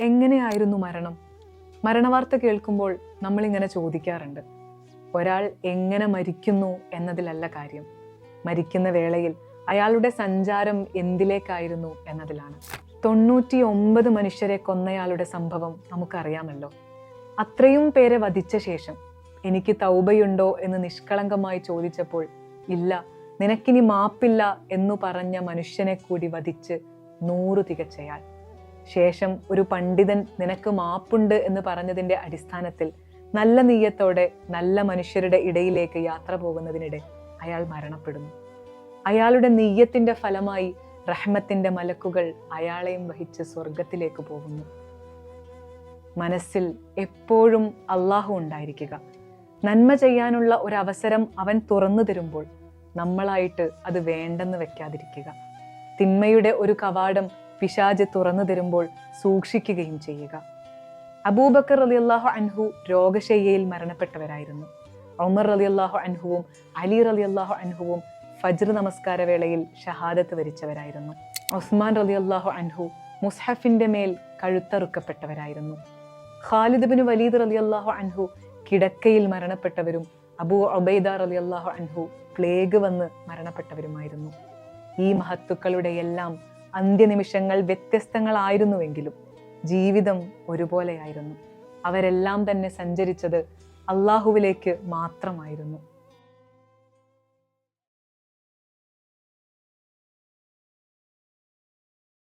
എങ്ങനെയായിരുന്നു മരണം? മരണവാർത്ത കേൾക്കുമ്പോൾ നമ്മളിങ്ങനെ ചോദിക്കാറുണ്ട്. ഒരാൾ എങ്ങനെ മരിക്കുന്നു എന്നതിലല്ല കാര്യം. മരിക്കുന്ന വേളയിൽ അയാളുടെ സഞ്ചാരം എന്തിലേക്കായിരുന്നു എന്നതിലാണ്. തൊണ്ണൂറ്റി ഒമ്പത് മനുഷ്യരെ കൊന്നയാളുടെ സംഭവം നമുക്കറിയാമല്ലോ. അത്രയും പേരെ വധിച്ച ശേഷം എനിക്ക് തൗബയുണ്ടോ എന്ന് നിഷ്കളങ്കമായി ചോദിച്ചപ്പോൾ ഇല്ല നിനക്കിനി മാപ്പില്ല എന്നു പറഞ്ഞ മനുഷ്യനെ കൂടി വധിച്ച് നൂറ് തികച്ചയാൾ. ശേഷം ഒരു പണ്ഡിതൻ നിനക്ക് മാപ്പുണ്ട് എന്ന് പറഞ്ഞതിന്റെ അടിസ്ഥാനത്തിൽ നല്ല നീയത്തോടെ നല്ല മനുഷ്യരുടെ ഇടയിലേക്ക് യാത്ര പോകുന്നതിനിടെ അയാൾ മരണപ്പെടുന്നു. അയാളുടെ നീയത്തിന്റെ ഫലമായി റഹ്മത്തിന്റെ മലക്കുകൾ അയാളെയും വഹിച്ച് സ്വർഗത്തിലേക്ക് പോകുന്നു. മനസ്സിൽ എപ്പോഴും അള്ളാഹു ഉണ്ടായിരിക്കുക. നന്മ ചെയ്യാനുള്ള ഒരു അവസരം അവൻ തുറന്നു തരുമ്പോൾ നമ്മളായിട്ട് അത് വേണ്ടെന്ന് വെക്കാതിരിക്കുക. തിന്മയുടെ ഒരു കവാടം പിശാജ് തുറന്നു തരുമ്പോൾ സൂക്ഷിക്കുകയും ചെയ്യുക. അബൂബക്കർ അലി അള്ളാഹു അൻഹു രോഗശയ്യയിൽ മരണപ്പെട്ടവരായിരുന്നു. ഒമർ അലി അള്ളാഹു അൻഹുവും അലി അലി അള്ളാഹു അൻഹുവും ഫജ്ർ നമസ്കാര വേളയിൽ ഷഹാദത്ത് വരിച്ചവരായിരുന്നു. ഉസ്മാൻ അലി അള്ളാഹു അൻഹു മുസ്ഹഫിന്റെ മേൽ കഴുത്തറുക്കപ്പെട്ടവരായിരുന്നു. ഖാലിദ് ബിൻ വലീദ് അള്ളാഹു അൻഹു കിടക്കയിൽ മരണപ്പെട്ടവരും അബൂ അലി അള്ളാഹു അൻഹു പ്ലേഗ് വന്ന് മരണപ്പെട്ടവരുമായിരുന്നു. ഈ മഹത്തുക്കളുടെ എല്ലാം അന്ത്യനിമിഷങ്ങൾ വ്യത്യസ്തങ്ങളായിരുന്നുവെങ്കിലും ജീവിതം ഒരുപോലെയായിരുന്നു. അവരെല്ലാം തന്നെ സഞ്ചരിച്ചത് അള്ളാഹുവിലേക്ക് മാത്രമായിരുന്നു.